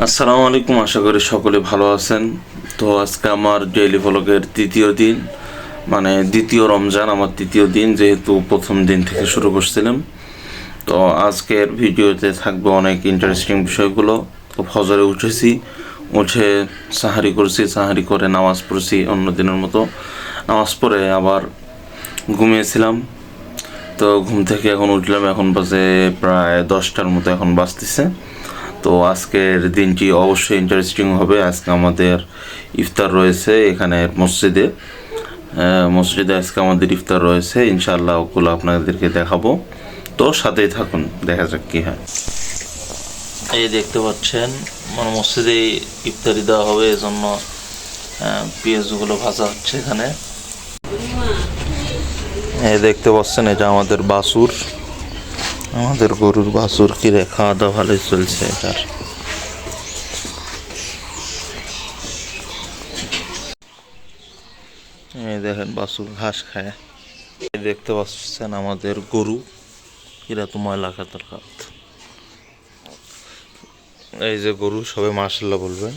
আসসালামু আলাইকুম, আশা করি সকলে ভালো আছেন। তো আজকে আমার ডেইলি ভ্লগের তৃতীয় দিন মানে দ্বিতীয় রমজান, আমার তৃতীয় দিন, যেহেতু প্রথম দিন থেকে শুরু করছিলাম। তো আজকের ভিডিওতে থাকবে অনেক ইন্টারেস্টিং বিষয়গুলো। তো ফজরে উঠেছি, উঠে সাহারি করছি, সাহারি করে নামাজ পড়ছি অন্য দিনের মতো। নামাজ পড়ে আবার ঘুমিয়েছিলাম। তো ঘুম থেকে এখন উঠলাম, এখন বাজে প্রায় দশটার মতো এখন বাজতেছে। তো আজকের দিনটি অবশ্যই ইন্টারেস্টিং হবে। আজকে আমাদের ইফতার রয়েছে এখানে মসজিদে। মসজিদে আজকে আমাদের ইফতার রয়েছে। ইনশাআল্লাহ ওগুলো আপনাদেরকে দেখাবো। তো সাথেই থাকুন, দেখা যাক কি হয়। এই দেখতে পাচ্ছেন মানে মসজিদে ইফতারি দেওয়া হবে, এজন্য পেঁয়াজগুলো ভাজা হচ্ছে এখানে। এই দেখতে পাচ্ছেন, এটা আমাদের বাসুর। আমাদের গরুর বাছুর কিরে খাওয়া দাওয়া ভালোই চলছে এটার। এই দেখেন বাছুর ঘাস খায়। দেখতে পাচ্ছেন আমাদের গরু কিরা তো ময়লা খাতার খাত এই যে গরু সবে মার্শাল্লাহ বলবেন।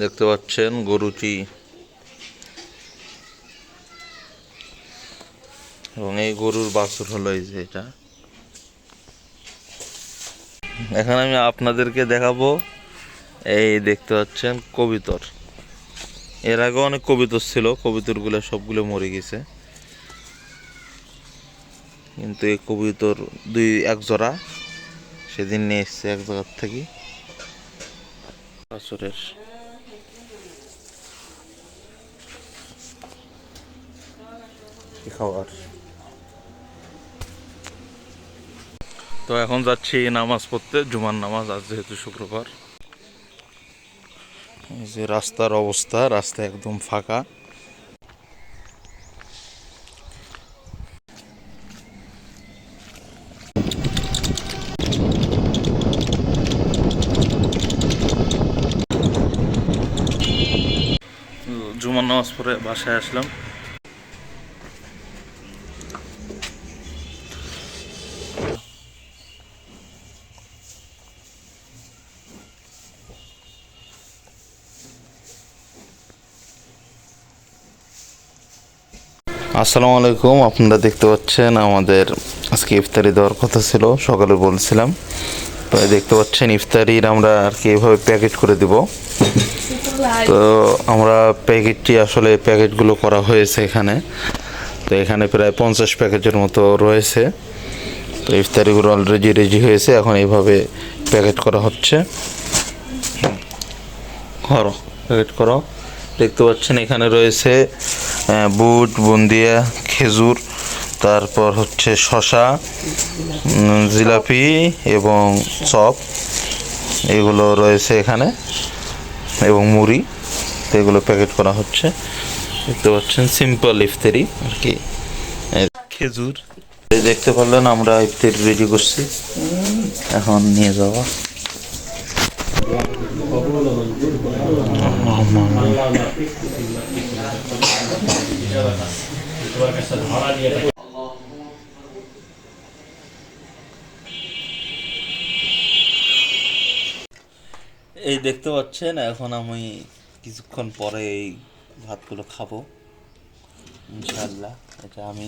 দেখতে পাচ্ছেন গরুটি এবং এই গরুর বাছুর হলো এই যে এটা। এখন আমি আপনাদেরকে দেখাবো, এই দেখতে পাচ্ছেন কবিতর। এর আগে অনেক কবিতর ছিল, কবিতরগুলো সবগুলো মরে গেছে। কিন্তু এই কবিতর দুই, এক জোড়া সেদিন নিয়ে এসছে এক জায়গার থেকে কি খাবার? তো এখন যাচ্ছি নামাজ পড়তে, জুমার নামাজ আজ যেহেতু শুক্রবার। এই যে রাস্তার অবস্থা, রাস্তা একদম ফাঁকা। জুমার নামাজ পড়ে বাসায় আসলাম। আসসালামু আলাইকুম, আপনারা দেখতে পাচ্ছেন আমাদের আজকে ইফতারি দেওয়ার কথা ছিল, সকালে বলছিলাম। তো দেখতে পাচ্ছেন ইফতারির আমরা আর কি এভাবে প্যাকেট করে দিব। তো আমরা প্যাকেটটি আসলে প্যাকেটগুলো করা হয়েছে এখানে। তো এখানে প্রায় পঞ্চাশ প্যাকেটের মতো রয়েছে। তো ইফতারিগুলো অলরেডি রেডি হয়েছে, এখন এইভাবে প্যাকেট করা হচ্ছে। করো প্যাকেট করো। দেখতে পাচ্ছেন এখানে রয়েছে বুট, বুন্দিয়া, খেজুর, তারপর হচ্ছে শশা জিলাপি এবং চপ, এগুলো রয়েছে এখানে, এবং মুড়ি, এগুলো প্যাকেট করা হচ্ছে। দেখতে পাচ্ছেন সিম্পল ইফতারি আর কি। খেজুর দেখতে পারলেন, আমরা ইফতারি রেডি করছি। এখন নিয়ে যাওয়া এই দেখতে পাচ্ছেন, এখন আমি কিছুক্ষণ পরে এই ভাতগুলো খাব। আমি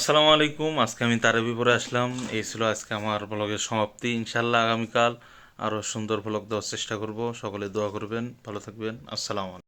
আসসালামু আলাইকুম, আজকে আমি তারাবি পরে আসলাম। এই ছিল আজকে আমার ব্লগের সমাপ্তি। ইনশাল্লাহ আগামীকাল আরও সুন্দর ব্লগ দেওয়ার চেষ্টা করব। সকলে দোয়া করবেন ভালো থাকবেন। আসসালামু আলাইকুম।